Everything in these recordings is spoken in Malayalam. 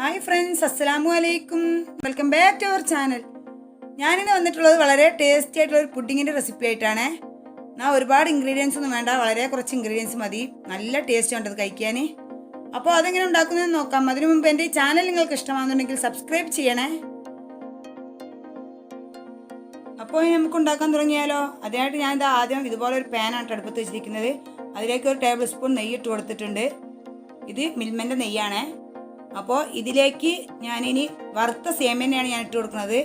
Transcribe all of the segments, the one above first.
ഹായ് ഫ്രണ്ട്സ് അസ്സലാമു അലൈക്കും welcome back to our channel ഞാനിന്ന് വന്നിട്ടുള്ളത് വളരെ ടേസ്റ്റി ആയിട്ടുള്ള ഒരു പുഡിങ്ങിന്റെ റെസിപ്പി ആയിട്ടാണ്. ഞാൻ ഒരുപാട് ഇൻഗ്രീഡിയൻസ് ഒന്നും വേണ്ട. വളരെ കുറച്ച് ഇൻഗ്രീഡിയൻസ് മതി. നല്ല ടേസ്റ്റ് ഉണ്ടത് കഴിക്കാൻ അപ്പോൾ അതെങ്ങനെ ഉണ്ടാക്കുന്നതെന്ന് നോക്കാം. അതിനു മുമ്പ് എന്റെ ഈ ചാനൽ നിങ്ങൾക്ക് ഇഷ്ടമാണെന്നുണ്ടെങ്കിൽ സബ്സ്ക്രൈബ് ചെയ്യണേ. അപ്പോൾ നമുക്ക് ഉണ്ടാക്കാൻ തുടങ്ങിയാലോ? അതിനായിട്ട് ഞാൻ ഇത് ആദ്യം ഇതുപോലെ ഒരു പാനാണ് അടുപ്പത്ത് വെച്ചിരിക്കുന്നത്. അതിലേക്ക് ഒരു ടേബിൾ സ്പൂൺ നെയ്യ് ഇട്ട് കൊടുത്തിട്ടുണ്ട്. ഇത് മിൽമന്റെ നെയ്യാണേ. അപ്പോൾ ഇതിലേക്ക് ഞാനിനി വറുത്ത സേമയാണ് ഞാൻ ഇട്ട് കൊടുക്കുന്നത്.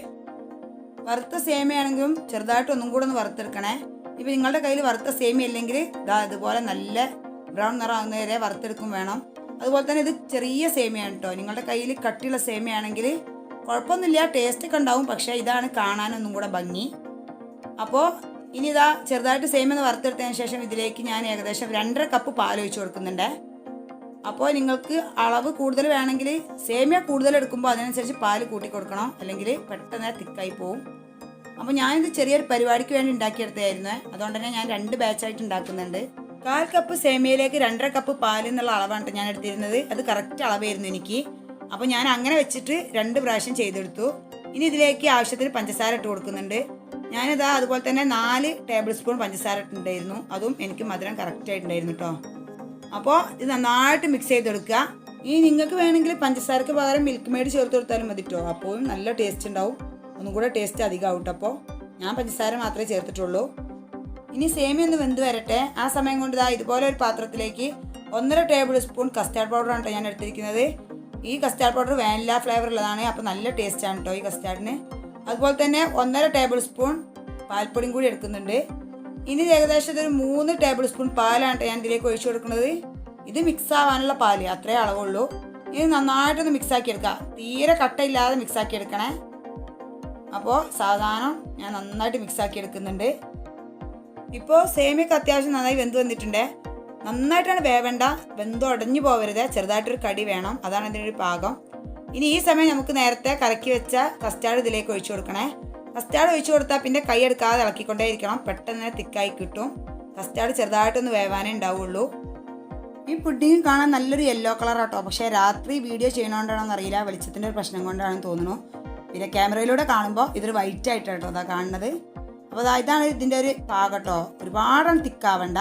വറുത്ത സേമയാണെങ്കിലും ചെറുതായിട്ട് ഒന്നും കൂടെ ഒന്ന് വറുത്തെടുക്കണേ. ഇപ്പം നിങ്ങളുടെ കയ്യിൽ വറുത്ത സേമിയ അല്ലെങ്കിൽ ഇതാ ഇതുപോലെ നല്ല ബ്രൗൺ നിറമാകുന്ന വരെ വറുത്തെടുക്കും വേണം. അതുപോലെ തന്നെ ഇത് ചെറിയ സേമിയാണ് കേട്ടോ. നിങ്ങളുടെ കയ്യിൽ കട്ടിയുള്ള സേമിയാണെങ്കിൽ കുഴപ്പമൊന്നുമില്ല ടേസ്റ്റ് ഒക്കെ ഉണ്ടാവും പക്ഷേ ഇതാണ് കാണാനൊന്നും കൂടെ ഭംഗി. അപ്പോൾ ഇനി ഇതാ ചെറുതായിട്ട് സേമിയ വറുത്തെടുത്തതിന് ശേഷം ഇതിലേക്ക് ഞാൻ ഏകദേശം രണ്ടര കപ്പ് പാൽ ഒഴിച്ച് കൊടുക്കുന്നുണ്ട്. അപ്പോൾ നിങ്ങൾക്ക് അളവ് കൂടുതൽ വേണമെങ്കിൽ സേമിയ കൂടുതൽ എടുക്കുമ്പോൾ അതിനനുസരിച്ച് പാൽ കൂട്ടി കൊടുക്കണം. അല്ലെങ്കിൽ പെട്ടെന്ന് തിക്കായി പോവും. അപ്പോൾ ഞാനിത് ചെറിയൊരു പരിപാടിക്ക് വേണ്ടി ഉണ്ടാക്കിയെടുത്തായിരുന്നു അതുകൊണ്ട് തന്നെ ഞാൻ രണ്ട് ബാച്ചായിട്ട് ഉണ്ടാക്കുന്നുണ്ട്. കാൽ കപ്പ് സേമിയയിലേക്ക് രണ്ടര കപ്പ് പാൽ എന്നുള്ള അളവാണ് ഞാൻ എടുത്തിരുന്നത്. അത് കറക്റ്റ് അളവായിരുന്നു എനിക്ക്. അപ്പോൾ ഞാൻ അങ്ങനെ വെച്ചിട്ട് രണ്ട് പ്രാവശ്യം ചെയ്തെടുത്തു. ഇനി ഇതിലേക്ക് ആവശ്യത്തിന് പഞ്ചസാര ഇട്ട് കൊടുക്കുന്നുണ്ട്. ഞാനിതാ അതുപോലെ തന്നെ നാല് ടേബിൾ സ്പൂൺ പഞ്ചസാര ഇട്ടുണ്ടായിരുന്നു അതും എനിക്ക് മധുരം കറക്റ്റായിട്ടുണ്ടായിരുന്നു കേട്ടോ അപ്പോൾ ഇത് നന്നായിട്ട് മിക്സ് ചെയ്തെടുക്കുക. ഇനി നിങ്ങൾക്ക് വേണമെങ്കിൽ പഞ്ചസാരക്ക് പകരം മിൽക്ക് മെയ്ഡ് ചേർത്ത് കൊടുത്താലും മതി കേട്ടോ അപ്പോഴും നല്ല ടേസ്റ്റ് ഉണ്ടാവും. ഒന്നും കൂടെ ടേസ്റ്റ് അധികമാവും അപ്പോൾ ഞാൻ പഞ്ചസാര മാത്രമേ ചേർത്തിട്ടുള്ളൂ. ഇനി സേമി ഒന്ന് വെന്ത് വരട്ടെ. ആ സമയം കൊണ്ട് ഇതാ ഇതുപോലെ ഒരു പാത്രത്തിലേക്ക് ഒന്നര ടേബിൾ സ്പൂൺ കസ്റ്റാർഡ് പൗഡർ ആണ് ഞാൻ എടുത്തിരിക്കുന്നത്. ഈ കസ്റ്റാർഡ് പൗഡർ വാനില ഫ്ലേവർ ഉള്ളതാണ്. അപ്പോൾ നല്ല ടേസ്റ്റാണ് കേട്ടോ ഈ കസ്റ്റാർഡിന് അതുപോലെ തന്നെ ഒന്നര ടേബിൾ സ്പൂൺ പാൽപ്പൊടിയും കൂടി എടുക്കുന്നുണ്ട്. ഇനി ഏകദേശം ഇതൊരു മൂന്ന് ടേബിൾ സ്പൂൺ പാലാണ് ഞാൻ ഇതിലേക്ക് ഒഴിച്ചു കൊടുക്കുന്നത്. ഇത് മിക്സ് ആവാനുള്ള പാൽ അത്രേ അളവുള്ളൂ. ഇത് നന്നായിട്ടൊന്ന് മിക്സാക്കി എടുക്കുക തീരെ കട്ടയില്ലാതെ മിക്സാക്കി എടുക്കണേ. അപ്പോൾ സാധാരണ ഞാൻ നന്നായിട്ട് മിക്സാക്കി എടുക്കുന്നുണ്ട്. ഇപ്പോൾ സേമിയൊക്കെ അത്യാവശ്യം നന്നായി വെന്ത് വന്നിട്ടുണ്ട്. നന്നായിട്ടാണ് വേവേണ്ട. വെന്ത് അടഞ്ഞു പോകരുത് ചെറുതായിട്ടൊരു കടി വേണം. അതാണ് ഇതിന്റെ പാകം. ഇനി ഈ സമയം നമുക്ക് നേരത്തെ കലക്കി വെച്ച കസ്റ്റാർഡ് ഇതിലേക്ക് ഒഴിച്ചു കൊടുക്കണേ. കസ്റ്റാർഡ് ഒഴിച്ചു കൊടുത്താൽ പിന്നെ കൈ എടുക്കാതെ ഇളക്കിക്കൊണ്ടേ ഇരിക്കണം. പെട്ടെന്ന് തിക്കായി കിട്ടും. കസ്റ്റാർഡ് ചെറുതായിട്ടൊന്ന് വേവാനേ ഉണ്ടാവുള്ളൂ. ഈ പുഡിങ് കാണാൻ നല്ലൊരു യെല്ലോ കളർ ആട്ടോ പക്ഷേ രാത്രി വീഡിയോ ചെയ്യണോണ്ടാണോ അറിയില്ല. വെളിച്ചത്തിന്റെ ഒരു പ്രശ്നം കൊണ്ടാണെന്ന് തോന്നുന്നു. പിന്നെ ക്യാമറയിലൂടെ കാണുമ്പോൾ ഇതൊരു വൈറ്റ് ആയിട്ടാട്ടോ അതാ കാണുന്നത്. അപ്പോൾ അതാ ഇതാണ് ഇതിന്റെ ഒരു പാകം കേട്ടോ ഒരുപാടാണ് തിക്കാവണ്ട.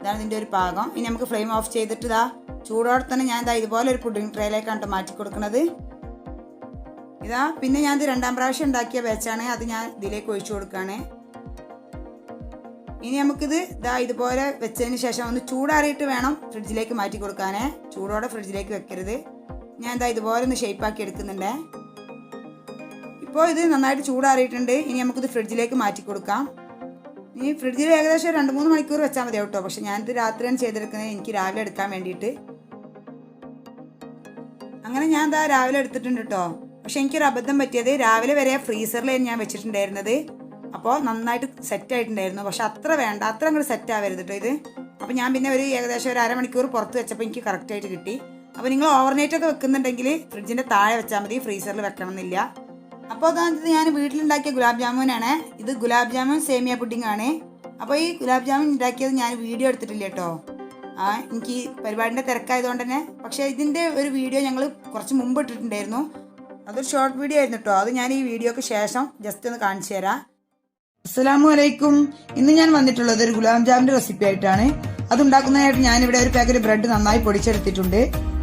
ഇതാണ് ഇതിന്റെ ഒരു പാകം. ഇനി നമുക്ക് ഫ്ലെയിം ഓഫ് ചെയ്തിട്ട് ഇതാ ചൂടോടെ തന്നെ ഞാൻ ഇതാ ഇതുപോലെ ഒരു പുഡിങ് ട്രേയിലേക്കാണ് മാറ്റി കൊടുക്കുന്നത് ഇതാ പിന്നെ ഞാൻ ഇത് രണ്ടാം പ്രാവശ്യം ഉണ്ടാക്കിയ ബാച്ചാണ് അത് ഞാൻ ഇതിലേക്ക് ഒഴിച്ചു കൊടുക്കുകയാണ്. ഇനി നമുക്കിത് ഇതാ ഇതുപോലെ വെച്ചതിന് ശേഷം ഒന്ന് ചൂടാറിയിട്ട് വേണം ഫ്രിഡ്ജിലേക്ക് മാറ്റി കൊടുക്കാനേ. ചൂടോടെ ഫ്രിഡ്ജിലേക്ക് വെക്കരുത്. ഞാൻ ഇതാ ഇതുപോലെ ഒന്ന് ഷേപ്പാക്കി എടുക്കുന്നുണ്ടേ. ഇപ്പോൾ ഇത് നന്നായിട്ട് ചൂടാറിയിട്ടുണ്ട്. ഇനി നമുക്കിത് ഫ്രിഡ്ജിലേക്ക് മാറ്റി കൊടുക്കാം. ഇനി ഫ്രിഡ്ജിൽ ഏകദേശം രണ്ട് മൂന്ന് മണിക്കൂർ വെച്ചാൽ മതി കേട്ടോ. പക്ഷെ ഞാനിത് രാത്രിയാണ് ചെയ്തെടുക്കുന്നത്. എനിക്ക് രാവിലെ എടുക്കാൻ വേണ്ടിയിട്ട്. അങ്ങനെ ഞാൻ ഇതാ രാവിലെ എടുത്തിട്ടുണ്ട് കേട്ടോ. പക്ഷെ എനിക്കൊരു അബദ്ധം പറ്റിയത് രാവിലെ വരെ ഫ്രീസറിൽ ഞാൻ വെച്ചിട്ടുണ്ടായിരുന്നത്. അപ്പോൾ നന്നായിട്ട് സെറ്റ് ആയിട്ടുണ്ടായിരുന്നു. പക്ഷെ അത്ര വേണ്ട അത്ര അങ്ങോട്ട് സെറ്റ് ആവരുത് കേട്ടോ ഇത്. അപ്പോൾ ഞാൻ പിന്നെ ഒരു ഏകദേശം ഒരു അരമണിക്കൂർ പുറത്ത് വെച്ചപ്പോൾ എനിക്ക് കറക്റ്റായിട്ട് കിട്ടി. അപ്പോൾ നിങ്ങൾ ഓവർനൈറ്റ് ഒക്കെ വെക്കുന്നുണ്ടെങ്കിൽ ഫ്രിഡ്ജിന്റെ താഴെ വെച്ചാൽ മതി ഫ്രീസറിൽ വെക്കണം എന്നില്ല അപ്പോൾ അതായത് ഞാൻ വീട്ടിലുണ്ടാക്കിയ ഗുലാബ് ജാമുനാണ്. ഇത് ഗുലാബ് ജാമുൻ സേമിയ പുഡിംഗ് ആണ്. അപ്പോൾ ഈ ഗുലാബ് ജാമുൻ ഉണ്ടാക്കിയത് ഞാൻ വീഡിയോ എടുത്തിട്ടില്ല കേട്ടോ ആ എനിക്ക് പരിപാടിന്റെ തിരക്കായതുകൊണ്ട് തന്നെ. പക്ഷേ ഇതിന്റെ ഒരു വീഡിയോ ഞങ്ങൾ കുറച്ച് മുമ്പ് ഇട്ടിട്ടുണ്ടായിരുന്നു. അതൊരു ഷോർട്ട് വീഡിയോ ആയിരുന്നു കേട്ടോ അത് ഞാൻ ഈ വീഡിയോക്ക് ശേഷം ജസ്റ്റ് ഒന്ന് കാണിച്ചു തരാം. അസ്സലാമു അലൈക്കും. ഇന്ന് ഞാൻ വന്നിട്ടുള്ളത് ഒരു ഗുലാം ജാമിന്റെ റെസിപ്പി ആയിട്ടാണ്. അത് ഉണ്ടാക്കുന്നതിനായിട്ട് ഞാൻ ഇവിടെ ഒരു പാക്കറ്റ് ബ്രെഡ് നന്നായി പൊടിച്ചെടുത്തിട്ടുണ്ട്.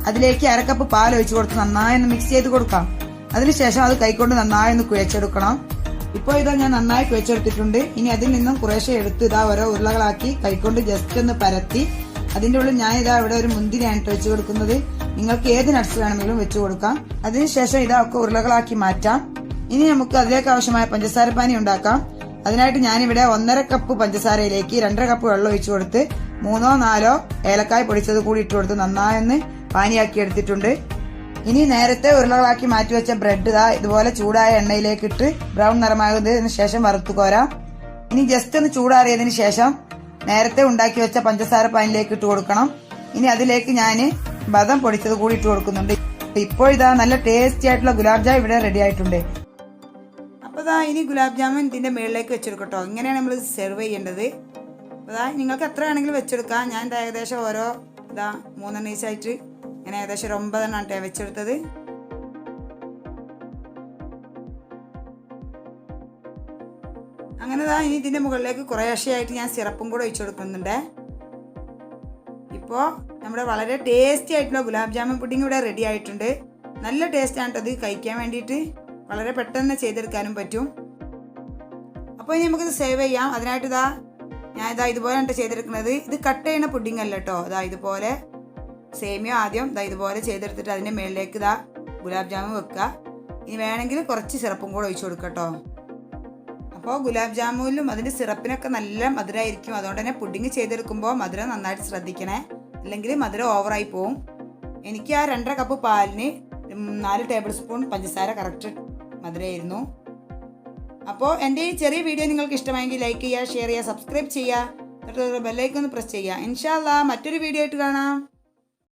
അതിലേക്ക് അരക്കപ്പ് പാൽ ഒഴിച്ച് കൊടുത്ത് നന്നായി ഒന്ന് മിക്സ് ചെയ്ത് കൊടുക്കാം. അതിനുശേഷം അത് കൈകൊണ്ട് നന്നായി ഒന്ന് കുഴച്ചെടുക്കണം. ഇപ്പോൾ ഇതാ ഞാൻ നന്നായി കുഴച്ചെടുത്തിട്ടുണ്ട്. ഇനി അതിൽ നിന്നും കുറേശ്ശെ എടുത്ത് ഇതാ ഓരോ ഉരുളകളാക്കി കൈകൊണ്ട് ജസ്റ്റ് ഒന്ന് പരത്തി. അതിന്റെ ഉള്ളിൽ ഞാൻ ഇതാ ഇവിടെ ഒരു മുന്തിരിയാണ് വെച്ച് കൊടുക്കുന്നത്. നിങ്ങൾക്ക് ഏത് നട്ട്സ് വേണമെങ്കിലും വെച്ചു കൊടുക്കാം. അതിനുശേഷം ഇതൊക്കെ ഉരുളകളാക്കി മാറ്റാം. ഇനി നമുക്ക് അതിലേക്ക് ആവശ്യമായ പഞ്ചസാര പാനി ഉണ്ടാക്കാം. അതിനായിട്ട് ഞാനിവിടെ ഒന്നര കപ്പ് പഞ്ചസാരയിലേക്ക് രണ്ടര കപ്പ് വെള്ളം ഒഴിച്ചു കൊടുത്ത് മൂന്നോ നാലോ ഏലക്കായ് പൊടിച്ചത് കൂടി ഇട്ട് കൊടുത്ത് നന്നായൊന്ന് പാനിയാക്കി എടുത്തിട്ടുണ്ട്. ഇനി നേരത്തെ ഉരുളകളാക്കി മാറ്റിവെച്ച ബ്രെഡ് ഇതാ ഇതുപോലെ ചൂടായ എണ്ണയിലേക്ക് ഇട്ട് ബ്രൗൺ നിറമാകുന്നതിന് ശേഷം വറുത്തു കോരാം. ഇനി ജസ്റ്റ് ഒന്ന് ചൂടാറിയതിന് ശേഷം നേരത്തെ ഉണ്ടാക്കി വെച്ച പഞ്ചസാര പാനിലേക്ക് ഇട്ട് കൊടുക്കണം. ഇനി അതിലേക്ക് ഞാൻ ബദം പൊടിച്ചത് കൂടി ഇട്ട് കൊടുക്കുന്നുണ്ട്. ഇപ്പോൾ ഇതാ നല്ല ടേസ്റ്റി ആയിട്ടുള്ള ഗുലാബ് ജാം ഇവിടെ റെഡി ആയിട്ടുണ്ട്. അപ്പോൾ ഇതാ ഇനി ഗുലാബ് ജാമുൻ ഇതിന്റെ മുകളിലേക്ക് വെച്ചെടുക്കട്ടോ. ഇങ്ങനെയാണ് നമ്മൾ സെർവ് ചെയ്യേണ്ടത്. അപ്പോൾ ഇതാ നിങ്ങൾക്ക് എത്ര വേണമെങ്കിലും വെച്ചെടുക്കാം. ഞാൻ ഇത് ഏകദേശം ഓരോ ഇതാ മൂന്നെണ്ണ ഈസായിട്ട് ഇങ്ങനെ ഏകദേശം ഒരു ഒമ്പതെണ്ണാണ് കേട്ടോ വെച്ചെടുത്തത്. അങ്ങനെ ഇതാ ഇനി ഇതിന്റെ മുകളിലേക്ക് കുറേശ്ശെയായിട്ട് ഞാൻ സിറപ്പും കൂടെ ഒഴിച്ചു കൊടുക്കുന്നുണ്ട്. ഇപ്പോൾ നമ്മുടെ വളരെ ടേസ്റ്റി ആയിട്ടുള്ള ഗുലാബ് ജാമുൻ പുഡിംഗ് ഇവിടെ റെഡി ആയിട്ടുണ്ട്. നല്ല ടേസ്റ്റാണ് കേട്ടോ ഇത് കഴിക്കാൻ വേണ്ടിയിട്ട്. വളരെ പെട്ടെന്ന് ചെയ്തെടുക്കാനും പറ്റും. അപ്പോൾ ഇനി നമുക്കിത് സേവ് ചെയ്യാം. അതിനായിട്ട് ഇതാ ഞാൻ ഇതാ ഇതുപോലെയാണ് ചെയ്തെടുക്കുന്നത്. ഇത് കട്ട് ചെയ്യുന്ന പുഡിംഗ് അല്ല കേട്ടോ ഇതാ ഇതുപോലെ സേമിയ ആദ്യം ഇതാ ഇതുപോലെ ചെയ്തെടുത്തിട്ട് അതിന്റെ മേളിലേക്ക് ഇതാ ഗുലാബ് ജാമുൻ വെക്കുക. ഇനി വേണമെങ്കിൽ കുറച്ച് സിറപ്പും കൂടെ ഒഴിച്ചു കൊടുക്കട്ടോ കേട്ടോ അപ്പോൾ ഗുലാബ് ജാമുനിലും അതിന്റെ സിറപ്പിനൊക്കെ നല്ല മധുരമായിരിക്കും അതുകൊണ്ട് തന്നെ പുഡിങ് ചെയ്തെടുക്കുമ്പോൾ മധുരം നന്നായിട്ട് ശ്രദ്ധിക്കണേ. അല്ലെങ്കിൽ മധുരം ഓവറായി പോവും. എനിക്ക് ആ രണ്ടര കപ്പ് പാലിന് നാല് ടേബിൾ സ്പൂൺ പഞ്ചസാര കറക്റ്റ് മധുരമായിരുന്നു അപ്പോൾ എന്റെ ഈ ചെറിയ വീഡിയോ നിങ്ങൾക്ക് ഇഷ്ടമായെങ്കിൽ ലൈക്ക് ചെയ്യുക ഷെയർ ചെയ്യുക സബ്സ്ക്രൈബ് ചെയ്യുക. ബെല്ലൈക്കൊന്ന് പ്രസ് ചെയ്യുക. ഇൻഷാല്ലാ മറ്റൊരു വീഡിയോ ആയിട്ട് കാണാം.